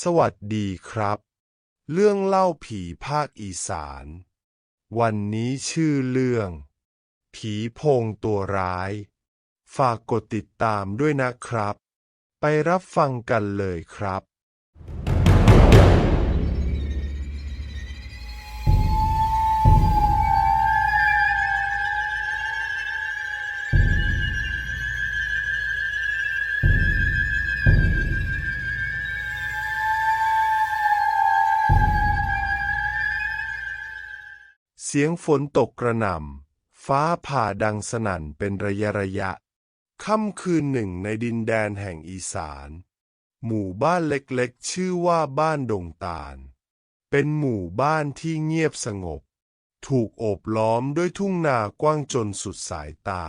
สวัสดีครับ เรื่องเล่าผีภาคอีสาน วันนี้ชื่อเรื่อง ผีโพงตัวร้าย ฝากกดติดตามด้วยนะครับ ไปรับฟังกันเลยครับ เสียงฝนตกกระหน่ำ ฟ้าผ่าดังสนั่นเป็นระยะระยะ ค่ำคืนหนึ่งในดินแดนแห่งอีสาน หมู่บ้านเล็กๆ ชื่อว่าบ้านดงตาล เป็นหมู่บ้านที่เงียบสงบ ถูกโอบล้อมด้วยทุ่งนากว้างจนสุดสายตา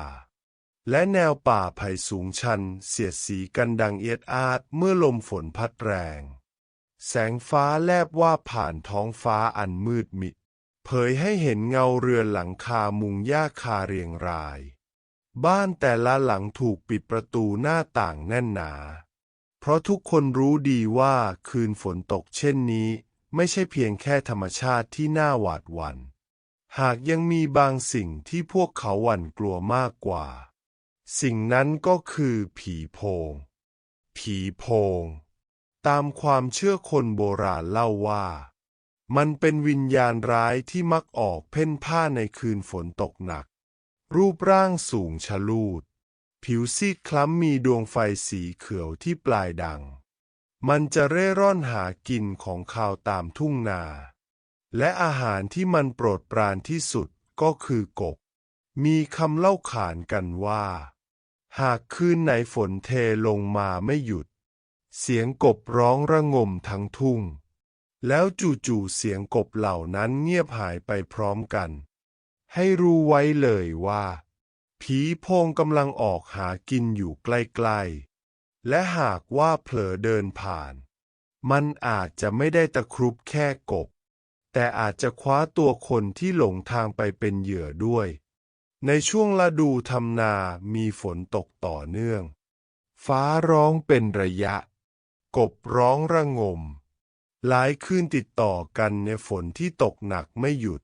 และแนวป่าไผ่สูงชัน เสียดสีกันดังเอียดอาดเมื่อลมฝนพัดแรง แสงฟ้าแลบว่าผ่านท้องฟ้าอันมืดมิด เผยให้เห็นเงาเรือนหลังคามุงหญ้าคาเรียงราย บ้านแต่ละหลังถูกปิดประตูหน้าต่างแน่นหนา เพราะทุกคนรู้ดีว่าคืนฝนตกเช่นนี้ ไม่ใช่เพียงแค่ธรรมชาติที่น่าหวาดหวัน่น หากยังมีบางสิ่งที่พวกเขาหวั่นกลัวมากกว่า สิ่งนั้นก็คือผีโพง ผีโพง ตามความเชื่อคนโบราณเล่าว่า มันเป็นวิญญาณร้ายที่มักออกเพ่นพ่าในคืนฝนตกหนัก รูปร่างสูงชะลูด ผิวซีดคล้ำมีดวงไฟสีเขียวที่ปลายดัง มันจะเร่ร่อนหากินของข้าวตามทุ่งนา และอาหารที่มันโปรดปรานที่สุดก็คือกบ มีคำเล่าขานกันว่า หากคืนไหนฝนเทลงมาไม่หยุด เสียงกบร้องระงมทั้งทุ่ง แล้วจู่ๆเสียงกบเหล่านั้นเงียบหายไปพร้อมกัน ให้รู้ไว้เลยว่า ผีโพงกำลังออกหากินอยู่ใกล้ๆ และหากว่าเผลอเดินผ่าน มันอาจจะไม่ได้ตะครุบแค่กบ แต่อาจจะคว้าตัวคนที่หลงทางไปเป็นเหยื่อด้วย ในช่วงฤดูทำนามีฝนตกต่อเนื่อง ฟ้าร้องเป็นระยะ กบร้องระงม หลายคืนติดต่อกันในฝนที่ตกหนักไม่หยุด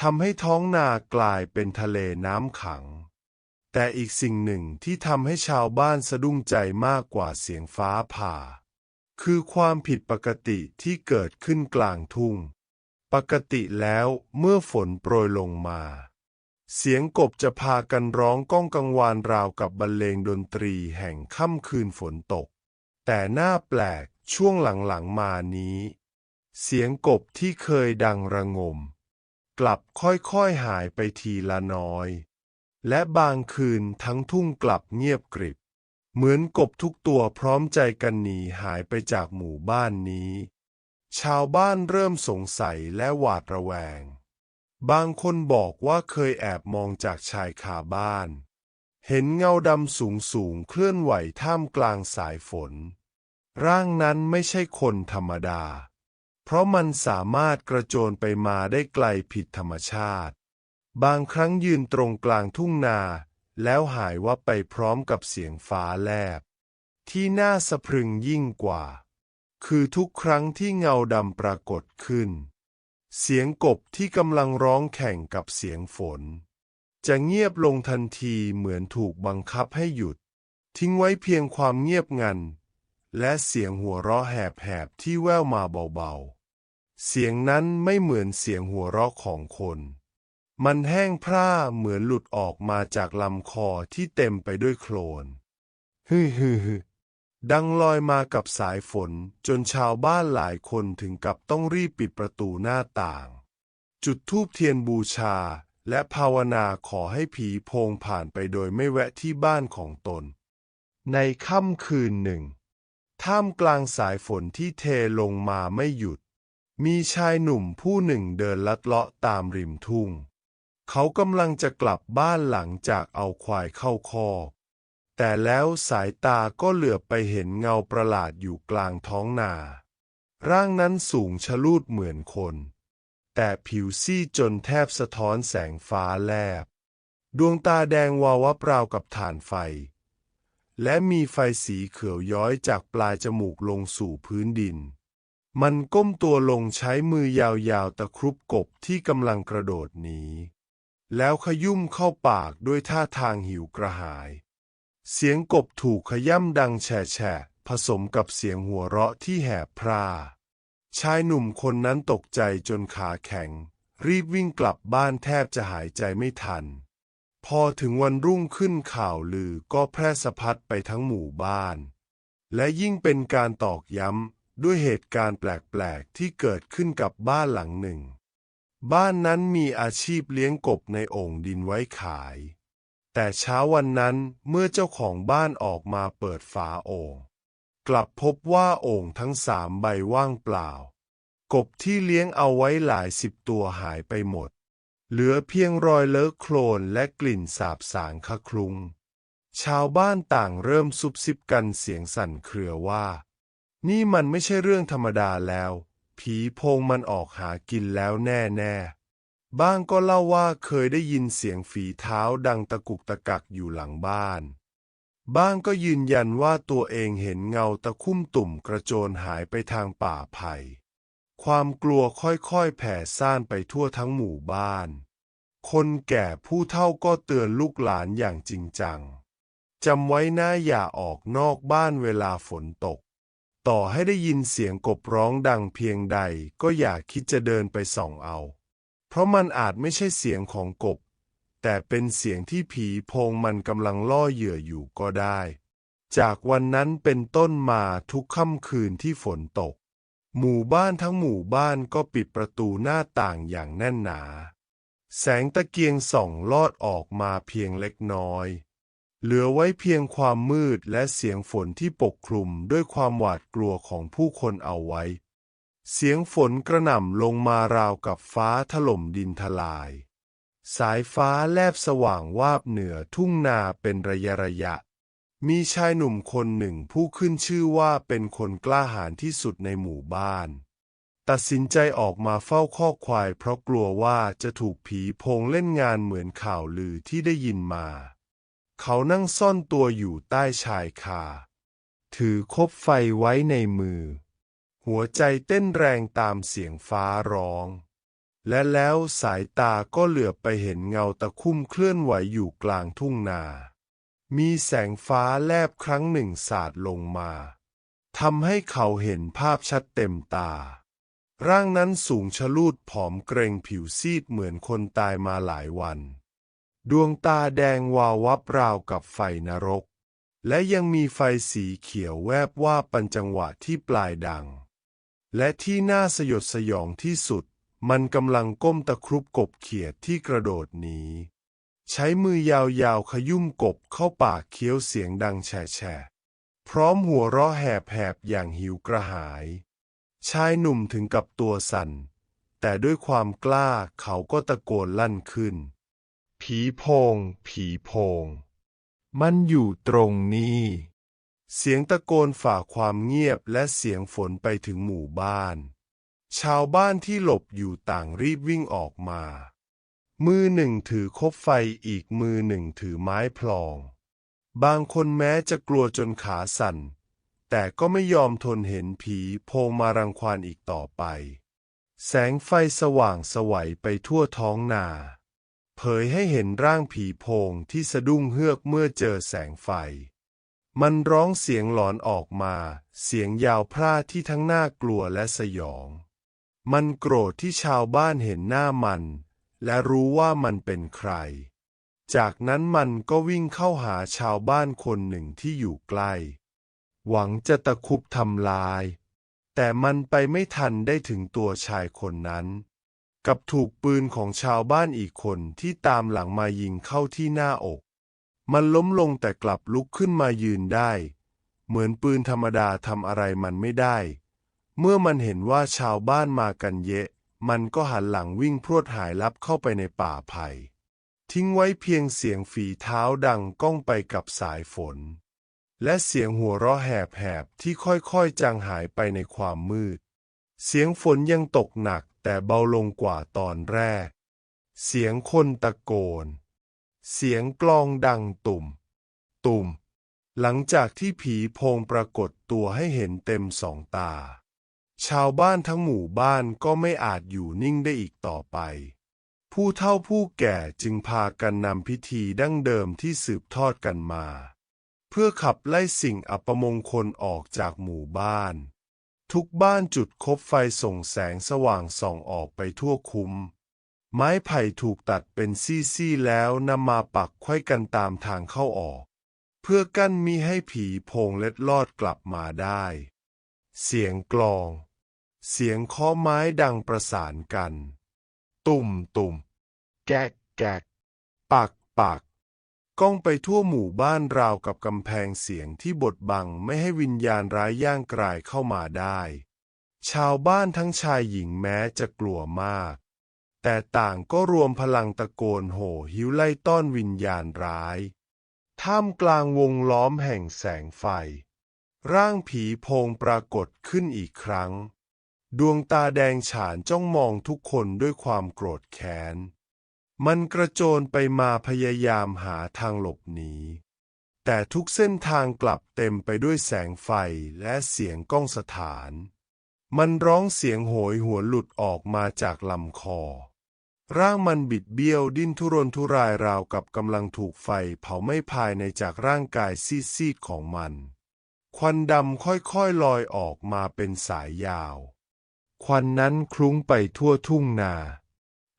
ทำให้ท้องนากลายเป็นทะเลน้ำขัง แต่อีกสิ่งหนึ่งที่ทำให้ชาวบ้านสะดุ้งใจมากกว่าเสียงฟ้าผ่า คือความผิดปกติที่เกิดขึ้นกลางทุ่ง ปกติแล้วเมื่อฝนโปรยลงมา เสียงกบจะพากันร้องก้องกังวานราวกับบรรเลงดนตรีแห่งค่ำคืนฝนตก แต่หน้าแปลก ช่วงหลังๆมานี้ เสียงกบที่เคยดังระงม กลับค่อยๆหายไปทีละน้อย และบางคืนทั้งทุ่งกลับเงียบกริบ เหมือนกบทุกตัวพร้อมใจกันหนีหายไปจากหมู่บ้านนี้ ชาวบ้านเริ่มสงสัยและหวาดระแวง บางคนบอกว่าเคยแอบมองจากชายคาบ้าน เห็นเงาดำสูงสูงๆเคลื่อนไหวท่ามกลางสายฝน ร่างนั้นไม่ใช่คนธรรมดา เพราะมันสามารถกระโจนไปมาได้ไกลผิดธรรมชาติ บางครั้งยืนตรงกลางทุ่งนา แล้วหายว่าไปพร้อมกับเสียงฟ้าแลบ ที่น่าสะพรึงยิ่งกว่า คือทุกครั้งที่เงาดำปรากฏขึ้น เสียงกบที่กำลังร้องแข่งกับเสียงฝน จะเงียบลงทันทีเหมือนถูกบังคับให้หยุด ทิ้งไว้เพียงความเงียบงัน และเสียงหัวเราะแหบๆที่แว่วมาเบาๆ เสียงนั้นไม่เหมือนเสียงหัวเราะของคน มันแห้งพร่าเหมือนหลุดออกมาจากลำคอที่เต็มไปด้วยโคลนฮึฮึฮึดังลอยมากับสายฝนจนชาวบ้านหลายคนถึงกับต้องรีบปิดประตูหน้าต่าง จุดธูปเทียนบูชาและภาวนาขอให้ผีโพงผ่านไปโดยไม่แวะที่บ้านของตน ในค่ำคืนหนึ่ง ท่ามกลางสายฝนที่เทลงมาไม่หยุด มีชายหนุ่มผู้หนึ่งเดินลัดเลาะตามริมทุ่ง เขากำลังจะกลับบ้านหลังจากเอาควายเข้าคอ แต่แล้วสายตาก็เหลือบไปเห็นเงาประหลาดอยู่กลางท้องนา ร่างนั้นสูงชะลูดเหมือนคน แต่ผิวซีดจนแทบสะท้อนแสงฟ้าแลบ ดวงตาแดงวาววับราวกับถ่านไฟ และมีไฟสีเขียวย้อยจากปลายจมูกลงสู่พื้นดิน มันก้มตัวลงใช้มือยาวๆตะครุบกบที่กำลังกระโดดหนีแล้วขยุ่มเข้าปากด้วยท่าทางหิวกระหาย เสียงกบถูกขย่ำดังแฉะๆผสมกับเสียงหัวเราะที่แหบพร่าชายหนุ่มคนนั้นตกใจจนขาแข็ง รีบวิ่งกลับบ้านแทบจะหายใจไม่ทัน พอถึงวันรุ่งขึ้นข่าวลือก็แพร่สะพัดไปทั้งหมู่บ้าน และยิ่งเป็นการตอกย้ำด้วยเหตุการณ์แปลก ๆ ที่เกิดขึ้นกับบ้านหลังหนึ่ง บ้านนั้นมีอาชีพเลี้ยงกบในโอ่งดินไว้ขาย แต่เช้าวันนั้นเมื่อเจ้าของบ้านออกมาเปิดฝาโอ่งกลับพบว่าโอ่งทั้งสามใบว่างเปล่า กบที่เลี้ยงเอาไว้หลายสิบตัวหายไปหมด เหลือเพียงรอยเลอะโคลนและกลิ่นสาบสางคะคลุง ชาวบ้านต่างเริ่มซุบซิบกันเสียงสั่นเครือว่า นี่มันไม่ใช่เรื่องธรรมดาแล้ว ผีโพงมันออกหากินแล้วแน่แน่ๆบ้างก็เล่าว่าเคยได้ยินเสียงฝีเท้าดังตะกุกตะกักอยู่หลังบ้าน บ้างก็ยืนยันว่าตัวเองเห็นเงาตะคุ่มตุ่มกระโจนหายไปทางป่าไผ่ ความกลัวค่อยๆ แผ่ซ่านไปทั่วทั้งหมู่บ้าน คนแก่ผู้เฒ่าก็เตือนลูกหลานอย่างจริงจัง จำไว้นะอย่าออกนอกบ้านเวลาฝนตก ต่อให้ได้ยินเสียงกบร้องดังเพียงใดก็อย่าคิดจะเดินไปส่องเอา เพราะมันอาจไม่ใช่เสียงของกบ แต่เป็นเสียงที่ผีโพงมันกำลังล่อเหยื่ออยู่ก็ได้ จากวันนั้นเป็นต้นมาทุกค่ำคืนที่ฝนตก หมู่บ้านทั้งหมู่บ้านก็ปิดประตูหน้าต่างอย่างแน่นหนา แสงตะเกียงส่องลอดออกมาเพียงเล็กน้อย เหลือไว้เพียงความมืดและเสียงฝนที่ปกคลุมด้วยความหวาดกลัวของผู้คนเอาไว้ เสียงฝนกระหน่ำลงมาราวกับฟ้าถล่มดินทลาย สายฟ้าแลบสว่างวาบเหนือทุ่งนาเป็นระยะระยะ มีชายหนุ่มคนหนึ่งผู้ขึ้นชื่อว่าเป็นคนกล้าหาญที่สุดในหมู่บ้าน ตัดสินใจออกมาเฝ้าข้อควายเพราะกลัวว่าจะถูกผีโพงเล่นงานเหมือนข่าวลือที่ได้ยินมา เขานั่งซ่อนตัวอยู่ใต้ชายคา ถือคบไฟไว้ในมือ หัวใจเต้นแรงตามเสียงฟ้าร้อง และแล้วสายตาก็เหลือบไปเห็นเงาตะคุ่มเคลื่อนไหวอยู่กลางทุ่งนา มีแสงฟ้าแลบครั้งหนึ่งสาดลงมาทำให้เขาเห็นภาพชัดเต็มตา ร่างนั้นสูงชะลูดผอมเกรงผิวซีดเหมือนคนตายมาหลายวัน ดวงตาแดงวาววับราวกับไฟนรก และยังมีไฟสีเขียวแวบว่าปันจังหวะที่ปลายดัง และที่น่าสยดสยองที่สุด มันกำลังก้มตะครุบกบเขียดที่กระโดดหนี ใช้มือยาวๆ ขยุ่มกบเข้าปากเคี้ยวเสียงดังแฉะพร้อมหัวเราะแหบๆ อย่างหิวกระหาย ชายหนุ่มถึงกับตัวสั่น แต่ด้วยความกล้าเขาก็ตะโกนลั่นขึ้น ผีโพง ผีโพง มันอยู่ตรงนี้ เสียงตะโกนฝ่าความเงียบและเสียงฝนไปถึงหมู่บ้าน ชาวบ้านที่หลบอยู่ต่างรีบวิ่งออกมา มือหนึ่งถือคบไฟอีกมือหนึ่งถือไม้พลอง บางคนแม้จะกลัวจนขาสั่น แต่ก็ไม่ยอมทนเห็นผีโพงมารังควานอีกต่อไป แสงไฟสว่างสวัยไปทั่วท้องนา เผยให้เห็นร่างผีโพงที่สะดุ้งเฮือกเมื่อเจอแสงไฟ มันร้องเสียงหลอนออกมา เสียงยาวพร่าที่ทั้งน่ากลัวและสยอง มันโกรธที่ชาวบ้านเห็นหน้ามัน และรู้ว่ามันเป็นใคร จากนั้นมันก็วิ่งเข้าหาชาวบ้านคนหนึ่งที่อยู่ใกล้ หวังจะตะคุบทำลาย แต่มันไปไม่ทันได้ถึงตัวชายคนนั้น กับถูกปืนของชาวบ้านอีกคนที่ตามหลังมายิงเข้าที่หน้าอก มันล้มลงแต่กลับลุกขึ้นมายืนได้ เหมือนปืนธรรมดาทำอะไรมันไม่ได้ เมื่อมันเห็นว่าชาวบ้านมากันเยอะ มันก็หันหลังวิ่งพรวดหายลับเข้าไปในป่าไผ่ทิ้งไว้เพียงเสียงฝีเท้าดังก้องไปกับสายฝน และเสียงหัวเราะแหบๆที่ค่อยๆจางหายไปในความมืด เสียงฝนยังตกหนักแต่เบาลงกว่าตอนแรก เสียงคนตะโกน เสียงกลองดังตุ่ม ตุ่ม หลังจากที่ผีโพงปรากฏตัวให้เห็นเต็มสองตา ชาวบ้านทั้งหมู่บ้านก็ไม่อาจอยู่นิ่งได้อีกต่อไป ผู้เฒ่าผู้แก่จึงพากันนำพิธีดั้งเดิมที่สืบทอดกันมา เพื่อขับไล่สิ่งอัปมงคลออกจากหมู่บ้าน ทุกบ้านจุดคบไฟส่งแสงสว่างส่องออกไปทั่วคุ้ม ไม้ไผ่ถูกตัดเป็นซี่ๆแล้วนำมาปักไขว้กันตามทางเข้าออก เพื่อกั้นมิให้ผีโพงเล็ดลอดกลับมาได้ เสียงกลอง เสียงเคาะไม้ดังประสานกัน ตุ่มตุ่มแกกแกกปักปักก้องไปทั่วหมู่บ้านราวกับกำแพงเสียงที่บดบังไม่ให้วิญญาณร้ายย่างกรายเข้ามาได้ ชาวบ้านทั้งชายหญิงแม้จะกลัวมาก แต่ต่างก็รวมพลังตะโกนโห่หิวไล่ต้อนวิญญาณร้ายท่ามกลางวงล้อมแห่งแสงไฟ ร่างผีโพงปรากฏขึ้นอีกครั้ง ดวงตาแดงฉานจ้องมองทุกคนด้วยความโกรธแค้น มันกระโจนไปมาพยายามหาทางหลบหนี แต่ทุกเส้นทางกลับเต็มไปด้วยแสงไฟและเสียงก้องสถาน มันร้องเสียงโหยหัวหลุดออกมาจากลำคอ ร่างมันบิดเบี้ยวดิ้นทุรนทุรายราวกับกำลังถูกไฟเผาไม้ภายในจากร่างกายซีดๆของมัน ควันดำค่อยๆลอยออกมาเป็นสายยาว ควันนั้นคลุ้งไปทั่วทุ่งนา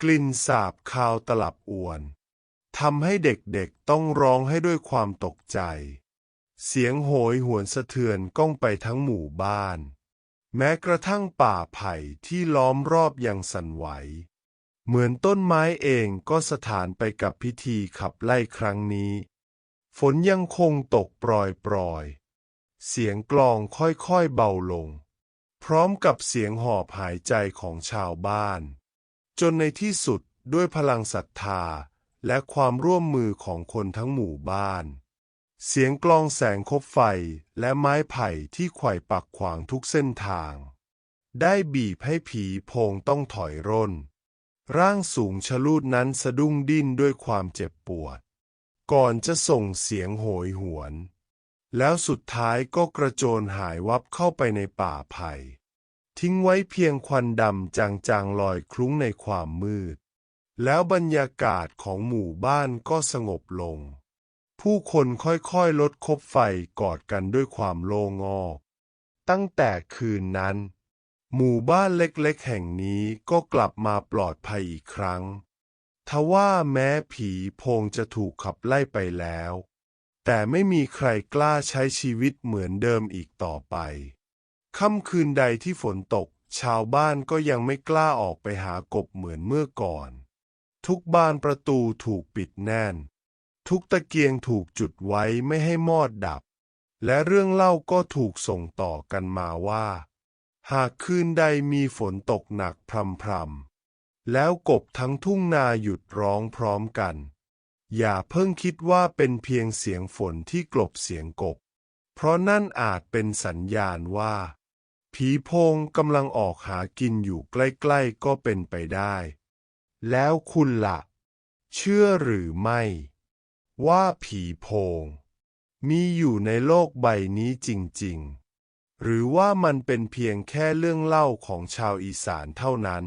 กลิ่นสาบคาวตลับอวนทำให้เด็กๆต้องร้องให้ด้วยความตกใจ เสียงโหยหวนสะเทือนก้องไปทั้งหมู่บ้าน แม้กระทั่งป่าไผ่ที่ล้อมรอบยังสั่นไหว เหมือนต้นไม้เองก็สถานไปกับพิธีขับไล่ครั้งนี้ ฝนยังคงตกปรอยๆ เสียงกลองค่อยๆเบาลง พร้อมกับเสียงหอบหายใจของชาวบ้าน จนในที่สุดด้วยพลังศรัทธาและความร่วมมือของคนทั้งหมู่บ้าน เสียงกลองแสงคบไฟและไม้ไผ่ที่ไขว่ปักขวางทุกเส้นทาง ได้บีบให้ผีโพงต้องถอยร่น ร่างสูงชะลูดนั้นสะดุ้งดิ้นด้วยความเจ็บปวด ก่อนจะส่งเสียงโหยหวน แล้วสุดท้ายก็กระโจนหายวับเข้าไปในป่าไผ่ทิ้งไว้เพียงควันดำจางๆลอยคลุ้งในความมืด แล้วบรรยากาศของหมู่บ้านก็สงบลง ผู้คนค่อยๆลดคบไฟกอดกันด้วยความโล่งอก ตั้งแต่คืนนั้น หมู่บ้านเล็กๆแห่งนี้ก็กลับมาปลอดภัยอีกครั้ง ทว่าแม้ผีโพงจะถูกขับไล่ไปแล้ว แต่ไม่มีใครกล้าใช้ชีวิตเหมือนเดิมอีกต่อไป ค่ำคืนใดที่ฝนตก ชาวบ้านก็ยังไม่กล้าออกไปหากบเหมือนเมื่อก่อน ทุกบานประตูถูกปิดแน่น ทุกตะเกียงถูกจุดไว้ไม่ให้มอดดับ และเรื่องเล่าก็ถูกส่งต่อกันมาว่า หากคืนใดมีฝนตกหนักพรำๆแล้วกบทั้งทุ่งนาหยุดร้องพร้อมกัน อย่าเพิ่งคิดว่าเป็นเพียงเสียงฝนที่กลบเสียงกบ เพราะนั่นอาจเป็นสัญญาณว่า ผีโพงกำลังออกหากินอยู่ใกล้ๆก็เป็นไปได้ แล้วคุณละ่ะ เชื่อหรือไม่ ว่าผีโพง มีอยู่ในโลกใบนี้จริงๆ หรือว่ามันเป็นเพียงแค่เรื่องเล่าของชาวอีสานเท่านั้น